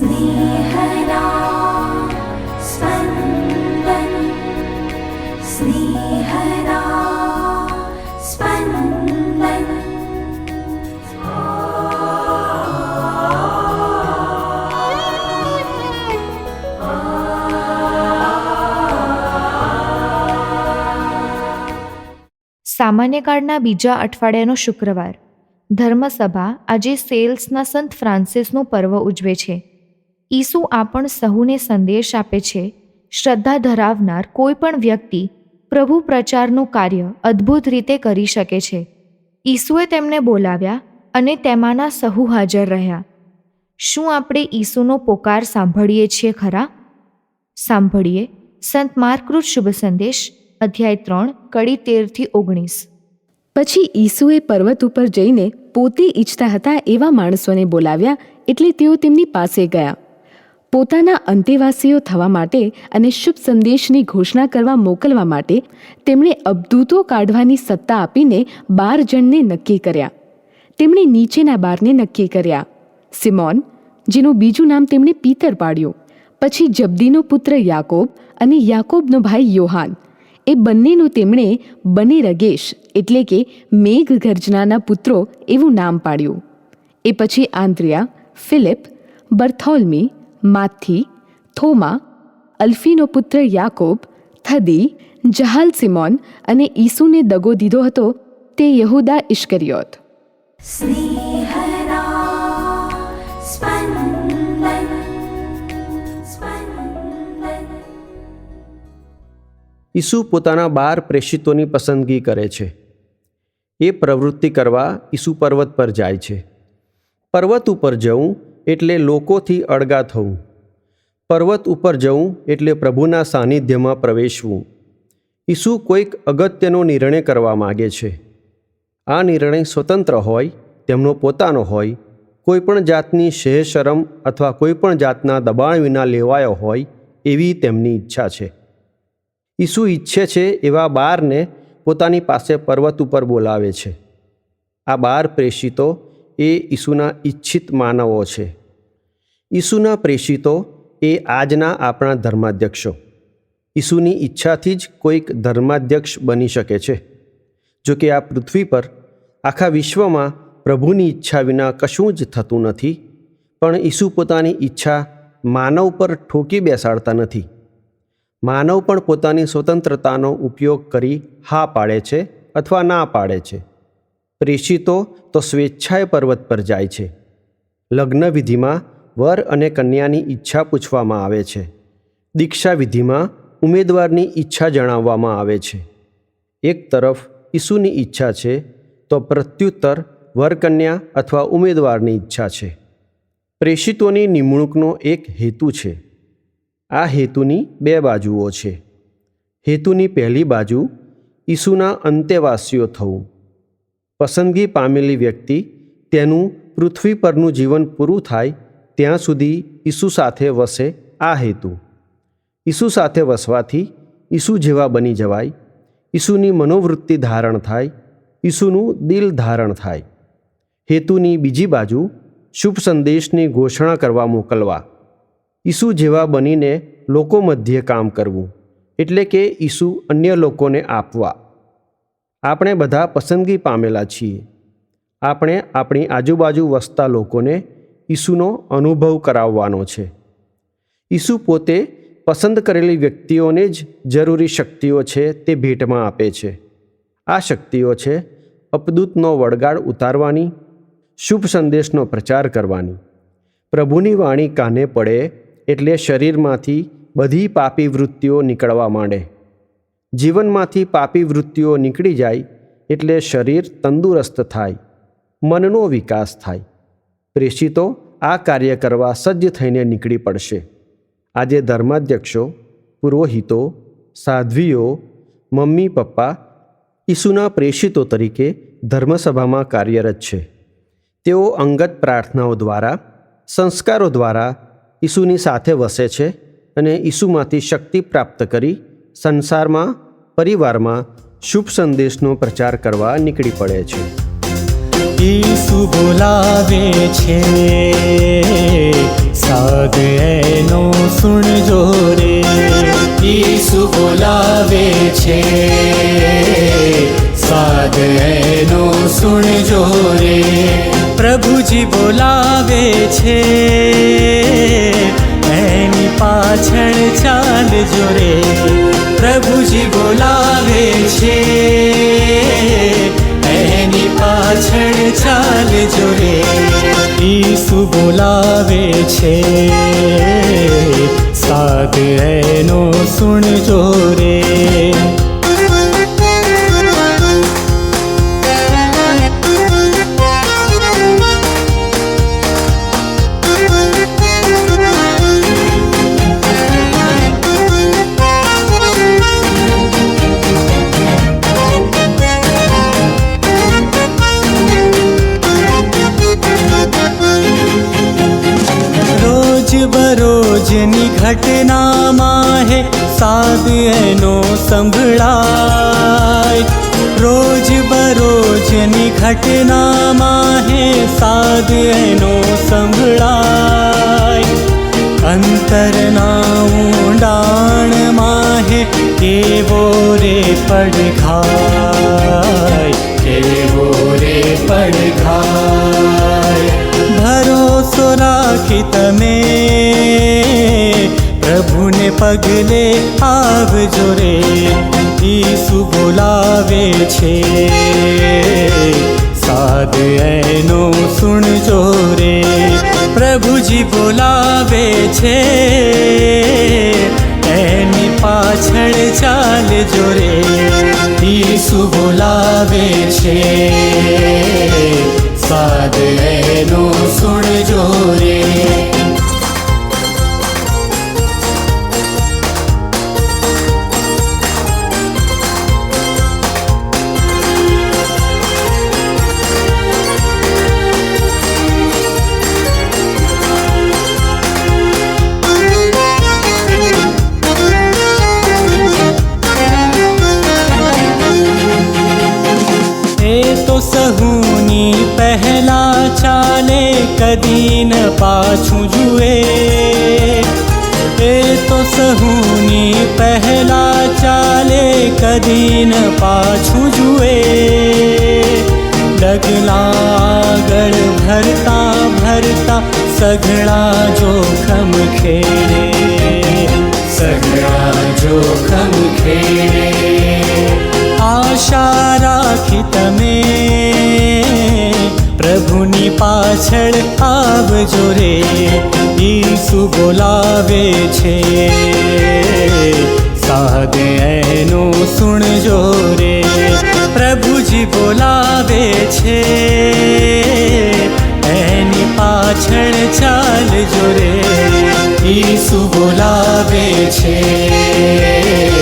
स्नेहदा स्पन्दन् स्नेहदा स्पन्दन् સામાન્ય કાળના બીજા અઠવાડિયાનો શુક્રવાર ધર્મસભા આજે સેલ્સના સંત ફ્રાન્સિસનું પર્વ ઉજવે છે ઈસુ આપણ સહુને સંદેશ આપે છે, શ્રદ્ધા ધરાવનાર કોઈ પણ વ્યક્તિ પ્રભુ પ્રચારનું કાર્ય અદ્ભુત રીતે કરી શકે છે. ઈસુએ તેમને બોલાવ્યા અને તેમાંના સહુ હાજર રહ્યા. શું આપણે ઈસુનો પોકાર સાંભળીએ છીએ ખરા? સાંભળીએ, સંત માર્કૃત શુભ સંદેશ, અધ્યાય ત્રણ, કડી તેરથી ઓગણીસ. પછી ઈસુએ પર્વત ઉપર જઈને પોતે ઈચ્છતા હતા એવા માણસોને બોલાવ્યા એટલે તેઓ તેમની પાસે ગયા. પોતાના અંતેવાસીઓ થવા માટે અને શુભ સંદેશની ઘોષણા કરવા મોકલવા માટે તેમણે અબદૂતો કાઢવાની સત્તા આપીને બાર જણને નક્કી કર્યા. તેમણે નીચેના બારને નક્કી કર્યા. સિમોન, જેનું બીજું નામ તેમણે પીતર પાડ્યું, પછી જબ્દીનો પુત્ર યાકોબ અને યાકોબનો ભાઈ યોહાન. એ બંનેનું તેમણે બને રગેશ એટલે કે મેઘ ગર્જનાના પુત્રો એવું નામ પાડ્યું. એ પછી આંદ્રિયા, ફિલિપ, બર્થોલ્મી માથી થોમા અલ્ફીનો પુત્ર યાકોબ થદી જહાલ સિમોન અને ઈસુને દગો દીધો હતો તે યહુદા ઇશ્કરિયોત ઈસુ પોતાના બાર પ્રેષિતોની પસંદગી કરે છે. એ પ્રવૃત્તિ કરવા ઈસુ પર્વત પર જાય છે. પર્વત ઉપર જવું એટલે લોકોથી અળગા થવું. પર્વત ઉપર જવું એટલે પ્રભુના સાનિધ્યમાં પ્રવેશવું. ઈસુ કોઈક અગત્યનો નિર્ણય કરવા માગે છે. આ નિર્ણય સ્વતંત્ર હોય, તેમનો પોતાનો હોય કોઈપણ જાતની શહેશરમ અથવા કોઈપણ જાતના દબાણ વિના લેવાયો હોય એવી તેમની ઈચ્છા છે. ઈસુ ઈચ્છે છે એવા બારને પોતાની પાસે પર્વત ઉપર બોલાવે છે. આ બાર પ્રેષિતો એ ઈસુના ઈચ્છિત માનવો છે. ઈસુના પ્રેષિતો એ આજના આપણા ધર્માધ્યક્ષો. ઈસુની ઈચ્છાથી જ કોઈક ધર્માધ્યક્ષ બની શકે છે. જો કે આ પૃથ્વી પર, આખા વિશ્વમાં પ્રભુની ઈચ્છા વિના કશું જ થતું નથી, પણ ઈસુ પોતાની ઈચ્છા માનવ પર ઠોકી બેસાડતા નથી. માનવ પણ પોતાની સ્વતંત્રતાનો ઉપયોગ કરી હા પાડે છે અથવા ના પાડે છે. પ્રેષિતો તો સ્વેચ્છાએ પર્વત પર જાય છે. લગ્ન વિધિમાં વર અને કન્યાની ઈચ્છા પૂછવામાં આવે છે. દીક્ષા વિધિમાં ઉમેદવારની ઈચ્છા જણાવવામાં આવે છે. એક તરફ ઈસુની ઈચ્છા છે, તો પ્રત્યુત્તર વરકન્યા અથવા ઉમેદવારની ઈચ્છા છે. પ્રેષિતોની નિમણૂકનો એક હેતુ છે. આ હેતુની બે બાજુઓ છે. હેતુની પહેલી બાજુ ઈસુના અંતેવાસીઓ થવું. પસંદગી પામેલી વ્યક્તિ તેનું પૃથ્વી પરનું જીવન પૂરું થાય ત્યાં સુધી ઈસુ સાથે વસે આ હેતુ. ઈસુ સાથે વસવાથી ઈસુ જેવા બની જવાય, ઈસુની મનોવૃત્તિ ધારણ થાય, ઈસુનું દિલ ધારણ થાય. હેતુની બીજી બાજુ શુભ સંદેશની ઘોષણા કરવા મોકલવા. ઈસુ જેવા બનીને લોકો મધ્યે કામ કરવું, એટલે કે ઈસુ અન્ય લોકોને આપવા. આપણે બધા પસંદગી પામેલા છીએ. આપણે આપણી આજુબાજુ વસતા લોકોને ઈસુનો અનુભવ કરાવવાનો છે. ઈસુ પોતે પસંદ કરેલી વ્યક્તિઓને જ જરૂરી શક્તિઓ છે તે ભેટમાં આપે છે. આ શક્તિઓ છે અપદૂતનો વળગાડ ઉતારવાની, શુભ સંદેશનો પ્રચાર કરવાની. પ્રભુની વાણી કાને પડે એટલે શરીરમાંથી બધી પાપી વૃત્તિઓ નીકળવા માંડે. જીવનમાંથી પાપી વૃત્તિઓ નીકળી જાય એટલે શરીર તંદુરસ્ત થાય, મનનો વિકાસ થાય. પ્રેષિતો આ કાર્ય કરવા સજ્જ થઈને નીકળી પડશે. આજે ધર્માધ્યક્ષો, પુરોહિતો, સાધ્વીઓ, મમ્મી, પપ્પા ઈસુના પ્રેષિતો તરીકે ધર્મસભામાં કાર્યરત છે. તેઓ અંગત પ્રાર્થનાઓ દ્વારા, સંસ્કારો દ્વારા ઈસુની સાથે વસે છે અને ઈસુમાંથી શક્તિ પ્રાપ્ત કરી સંસારમાં, પરિવારમાં શુભ સંદેશનો પ્રચાર કરવા નીકળી પડે છે. ઈસુ બોલાવે છે સાદ એનો સુણજો રે. ઈસુ બોલાવે છે સાદ એનો સુણજો રે. પ્રભુજી બોલાવે છે, એની પાછળ ચાલજો રે. પ્રભુજી બોલાવે છે. એની પાછળ ચાલજો રે ઈસુ બોલાવે છે. સાદ એનો સુણજો રે સાદ એનો સંભળાય. રોજ બરોજની ઘટનામાં હે સાદ એનો સંભળાય. અંતરના ઊંડાણમાં હે કેવો રે પડઘાય. કેવો રે પડઘાય. ભરોસો રાખી પગલે આવજો રે ઈસુ બોલાવે છે. સાદ એનો સુણજો રે પ્રભુજી બોલાવે છે. એની પાછળ ચાલજો રે ઈસુ બોલાવે છે. સાદ એનો સુણજો રે સહુની પહેલા ચાલે કદી ન પાછું જુએ. એ તો સહુની પહેલા ચાલે કદી ન પાછું જુએ. ડગલાગળ ભરતા ભરતા સઘળા જોખમ ખેડે. સઘળા જોખમ ખેડે. આશા રાખી તમે. પ્રભુની પાછળ આવજો રે, ઈસુ બોલાવે છે. સાદ એનો સુણજો રે, પ્રભુજી બોલાવે છે. એની પાછળ ચાલજો રે, ઈસુ બોલાવે છે.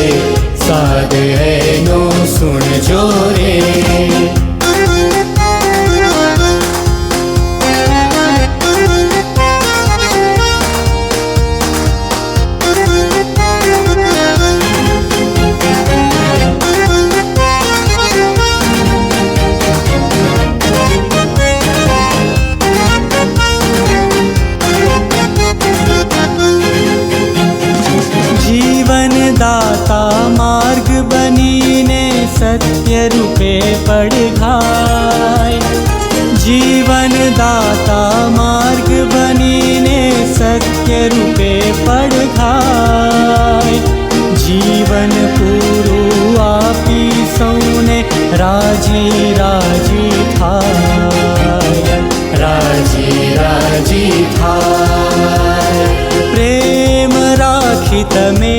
રાખી તમે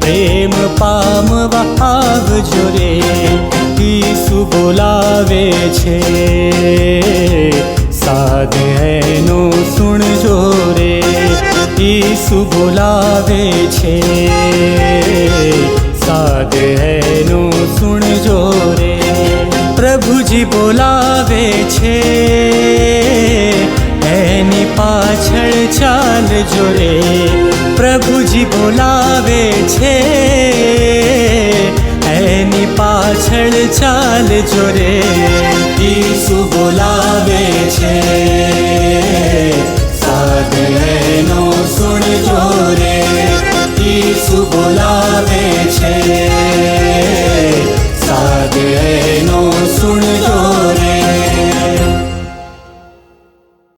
પ્રેમ પામવા આવજો રે, ઈસુ બોલાવે છે. સાદ એનો સુણજો રે, ઈસુ બોલાવે છે. સાદ એનો સુણજો રે, પ્રભુજી બોલાવે છે. એની પાછળ ચાલજો રે પ્રભુજી બોલાવે છે. એની પાછળ ચાલજો રે ઈસુ બોલાવે છે.